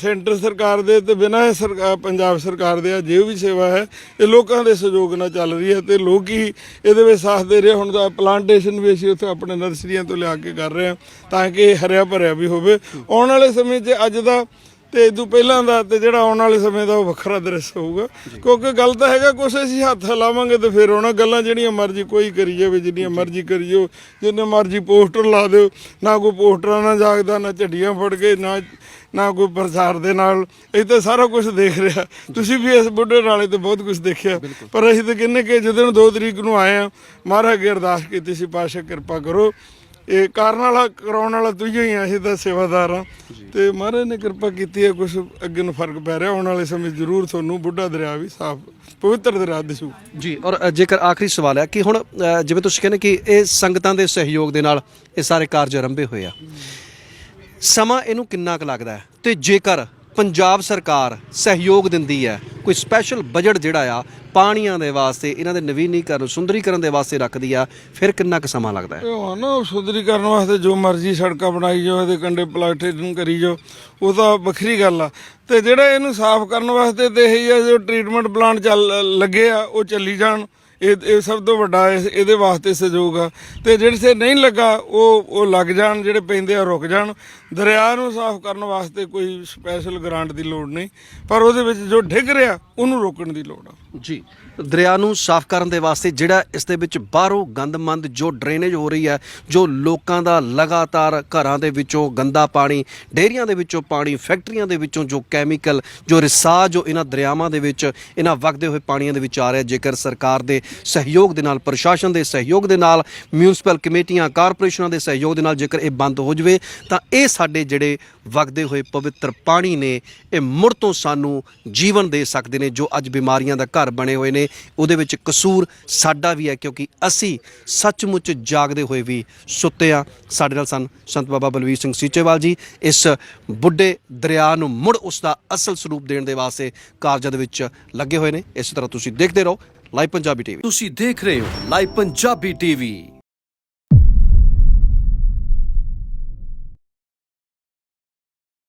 ਸੈਂਟਰ ਸਰਕਾਰ ਦੇ ਤੇ ਬਿਨਾ ਸਰਕਾਰ ਪੰਜਾਬ ਸਰਕਾਰ ਦੇ ਆ ਜੋ ਵੀ ਸੇਵਾ ਹੈ ਇਹ ਲੋਕਾਂ ਦੇ ਸਹਿਯੋਗ ਨਾਲ ਚੱਲ ਰਹੀ ਹੈ ਤੇ ਲੋਕ ਹੀ ਇਹਦੇ ਵਿੱਚ ਸਾਥ ਦੇ ਰਹੇ ਹੁਣ ਤਾਂ ਪਲਾਂਟੇਸ਼ਨ ਵੀ ਅਸੀਂ ਉੱਥੇ ਆਪਣੇ ਨਰਸਰੀਆਂ ਤੋਂ ਲਿਆ ਕੇ ਕਰ ਰਹੇ ਹਾਂ ਤਾਂ ਕਿ ਹਰਿਆ ਭਰਿਆ ਵੀ ਹੋਵੇ। ਆਉਣ ਵਾਲੇ ਸਮੇਂ 'ਚ ਅੱਜ ਦਾ ਤੇ ਇਦੋਂ ਪਹਿਲਾਂ ਦਾ ਤੇ ਜਿਹੜਾ ਆਉਣ ਵਾਲੇ ਸਮੇਂ ਦਾ ਉਹ ਵੱਖਰਾ ਦ੍ਰਿਸ਼ ਹੋਊਗਾ। ਕਿਉਂਕਿ ਗੱਲ ਤਾਂ ਹੈਗਾ ਕੁਛ ਅਸੀਂ ਹੱਥ ਲਾਵਾਂਗੇ ਤੇ ਫਿਰ ਉਹਨਾਂ ਗੱਲਾਂ ਜਿਹੜੀਆਂ ਮਰਜ਼ੀ ਕੋਈ ਕਰੀ ਜਾਵੇ ਜਿੰਨੀਆਂ ਮਰਜ਼ੀ ਕਰੀ ਜਾਓ ਜਿੰਨੇ ਮਰਜ਼ੀ ਪੋਸਟਰ ਲਾ ਦਿਓ ਨਾ ਕੋਈ ਪੋਸਟਰਾਂ ਨਾਲ ਜਾਗਦਾ ਨਾ ਝੱਡੀਆਂ ਫੜ ਕੇ ਨਾ ਨਾ ਕੋਈ ਪ੍ਰਚਾਰ ਦੇ ਨਾਲ। ਇਹ ਤਾਂ ਸਾਰਾ ਕੁਝ ਦੇਖ ਰਿਹਾ ਤੁਸੀਂ ਵੀ ਇਸ ਬੁੱਢੇ ਨਾਲੇ ਤੇ ਬਹੁਤ ਕੁਝ ਦੇਖਿਆ। ਪਰ ਅਸੀਂ ਤਾਂ ਕਹਿੰਨੇ ਕਿ ਜਦੋਂ 2 ਤਰੀਕ ਨੂੰ ਆਏ ਆ ਮਹਾਰਾਜ ਅਰਦਾਸ ਕੀਤੀ ਸੀ ਪਾਸ਼ਾ ਕਿਰਪਾ ਕਰੋ। ਇਹ ਕਰਨ ਵਾਲਾ ਕਰਾਉਣ ਵਾਲਾ ਤੂੰ ਹੀ ਆ ਅਸੀਂ ਤਾਂ ਸੇਵਾਦਾਰ ਆ ਤੇ ਮਹਾਰਾਜ ਨੇ ਕਿਰਪਾ ਕੀਤੀ ਹੈ ਕੁਝ ਅੱਗੇ ਨੂੰ ਫ਼ਰਕ ਪੈ ਰਿਹਾ। ਆਉਣ ਵਾਲੇ ਸਮੇਂ ਜ਼ਰੂਰ ਤੁਹਾਨੂੰ ਬੁੱਢਾ ਦਰਿਆ ਵੀ ਸਾਫ਼ ਪਵਿੱਤਰ ਦਰਿਆ ਦਿਸੂ। ਜੀ ਔਰ ਜੇਕਰ ਆਖਰੀ ਸਵਾਲ ਹੈ ਕਿ ਹੁਣ ਜਿਵੇਂ ਤੁਸੀਂ ਕਹਿੰਦੇ ਕਿ ਇਹ ਸੰਗਤਾਂ ਦੇ ਸਹਿਯੋਗ ਦੇ ਨਾਲ ਇਹ ਸਾਰੇ ਕਾਰਜ ਆਰੰਭੇ ਹੋਏ ਆ। ਸਮਾਂ ਇਹਨੂੰ ਕਿੰਨਾ ਕੁ ਲੱਗਦਾ ਹੈ? ਤੇ ਜੇਕਰ ਪੰਜਾਬ ਸਰਕਾਰ ਸਹਿਯੋਗ ਦਿੰਦੀ ਹੈ। ਕੋਈ ਸਪੈਸ਼ਲ ਬਜਟ ਜਿਹੜਾ ਆ, ਪਾਣੀਆਂ ਦੇ ਵਾਸਤੇ, ਇਹਨਾਂ ਦੇ ਨਵੀਨੀਕਰਨ, ਸੁੰਦਰੀਕਰਨ ਦੇ ਵਾਸਤੇ ਰੱਖਦੀ ਆ। ਫਿਰ ਕਿੰਨਾ ਕੁ ਸਮਾਂ ਲੱਗਦਾ ਹੈ? ਇਹ ਨਾ ਸੁਧਰੀਕਰਨ ਵਾਸਤੇ ਜੋ ਮਰਜ਼ੀ ਸੜਕਾਂ ਬਣਾਈ ਜਾਓ, ਇਹਦੇ ਕੰਡੇ ਪਲਾਸਟਿਕ ਕਰੀ ਜਾਓ, ਉਹ ਤਾਂ ਵੱਖਰੀ ਗੱਲ ਆ। ਤੇ ਜਿਹੜਾ ਇਹਨੂੰ ਸਾਫ਼ ਕਰਨ ਵਾਸਤੇ ਤੇ ਇਹੀ ਆ, ਜੋ ਟ੍ਰੀਟਮੈਂਟ ਪਲਾਂਟ ਚੱਲ, ਲੱਗੇ ਆ, ਉਹ ਚੱਲੀ ਜਾਣ। ਇਹ ਇਹ ਸਭ ਤੋਂ ਵੱਡਾ ਇਸ- ਇਹਦੇ ਵਾਸਤੇ ਸਹਿਯੋਗ ਆ। ਤੇ ਜਿਹੜੇ ਸੇ ਨਹੀਂ ਲੱਗਾ, ਉਹ ਉਹ ਲੱਗ ਜਾਣ, ਜਿਹੜੇ ਪੈਂਦੇ ਆ ਰੁਕ ਜਾਣ। ਦਰਿਆ ਨੂੰ ਸਾਫ਼ ਕਰਨ ਵਾਸਤੇ ਕੋਈ ਸਪੈਸ਼ਲ ਗ੍ਰਾਂਟ ਦੀ ਲੋੜ ਨਹੀਂ। ਪਰ ਉਹਦੇ ਵਿੱਚ ਜੋ ਡਿੱਗ ਰਿਹਾ, ਉਹਨੂੰ ਰੋਕਣ ਦੀ ਲੋੜ ਆ। ਜੀ। ਦਰਿਆ ਨੂੰ ਸਾਫ਼ ਕਰਨ ਦੇ ਵਾਸਤੇ ਜਿਹੜਾ ਇਸ ਦੇ ਵਿੱਚ ਬਾਹਰੋਂ ਗੰਦਮੰਦ ਜੋ ਡਰੇਨੇਜ ਹੋ ਰਹੀ ਹੈ, ਜੋ ਲੋਕਾਂ ਦਾ ਲਗਾਤਾਰ ਘਰਾਂ ਦੇ ਵਿੱਚੋਂ ਗੰਦਾ ਪਾਣੀ, ਡੇਅਰੀਆਂ ਦੇ ਵਿੱਚੋਂ ਪਾਣੀ, ਫੈਕਟਰੀਆਂ ਦੇ ਵਿੱਚੋਂ ਜੋ ਕੈਮੀਕਲ ਜੋ ਰਿਸਾਅ ਜੋ ਇਹਨਾਂ ਦਰਿਆਵਾਂ ਦੇ ਵਿੱਚ, ਇਹਨਾਂ ਵਗਦੇ ਹੋਏ ਪਾਣੀਆਂ ਦੇ ਵਿੱਚ ਆ ਰਿਹਾ ਜੇਕਰ ਸਰਕਾਰ ਦੇ ਸਹਿਯੋਗ ਦੇ ਨਾਲ, ਪ੍ਰਸ਼ਾਸਨ ਦੇ ਸਹਿਯੋਗ ਦੇ ਨਾਲ ਮਿਊਨਿਸਪਲ ਕਮੇਟੀਆਂ, ਕਾਰਪੋਰੇਸ਼ਨਾਂ ਦੇ ਸਹਿਯੋਗ ਦੇ ਨਾਲ ਜੇਕਰ ਇਹ ਬੰਦ ਹੋ ਜਵੇ, ਤਾਂ ਇਹ ਸਾਡੇ ਜਿਹੜੇ ਵਗਦੇ ਹੋਏ ਪਵਿੱਤਰ ਪਾਣੀ ਨੇ, ਇਹ ਮੁੜ ਤੋਂ ਸਾਨੂੰ ਜੀਵਨ ਦੇ ਸਕਦੇ ਨੇ, ਜੋ ਅੱਜ ਬਿਮਾਰੀਆਂ ਦਾ ਘਰ ਬਣੇ ਹੋਏ ਨੇ। ਨੇ ਉਹਦੇ ਵਿੱਚ ਕਸੂਰ ਸਾਡਾ ਵੀ ਹੈ ਕਿਉਂਕਿ ਅਸੀਂ ਸੱਚਮੁੱਚ ਜਾਗਦੇ ਹੋਏ ਵੀ ਸੁੱਤੇ ਆ ਸਾਡੇ ਨਾਲ ਸਨ ਸੰਤ ਬਾਬਾ ਬਲਵੀਰ ਸਿੰਘ ਸੀਚੇਵਾਲ ਜੀ। ਇਸ ਬੁੱਢੇ ਦਰਿਆ ਨੂੰ ਮੁੜ ਉਸ ਦਾ ਅਸਲ ਸਰੂਪ ਦੇਣ ਦੇ ਵਾਸਤੇ ਕਾਰਜਾਂ ਦੇ ਵਿੱਚ ਲੱਗੇ ਹੋਏ ਨੇ। ਇਸੇ ਤਰ੍ਹਾਂ ਤੁਸੀਂ ਦੇਖਦੇ ਰਹੋ ਲਾਈਵ ਪੰਜਾਬੀ ਟੀਵੀ। ਤੁਸੀਂ ਦੇਖ ਰਹੇ ਹੋ ਲਾਈਵ ਪੰਜਾਬੀ ਟੀਵੀ।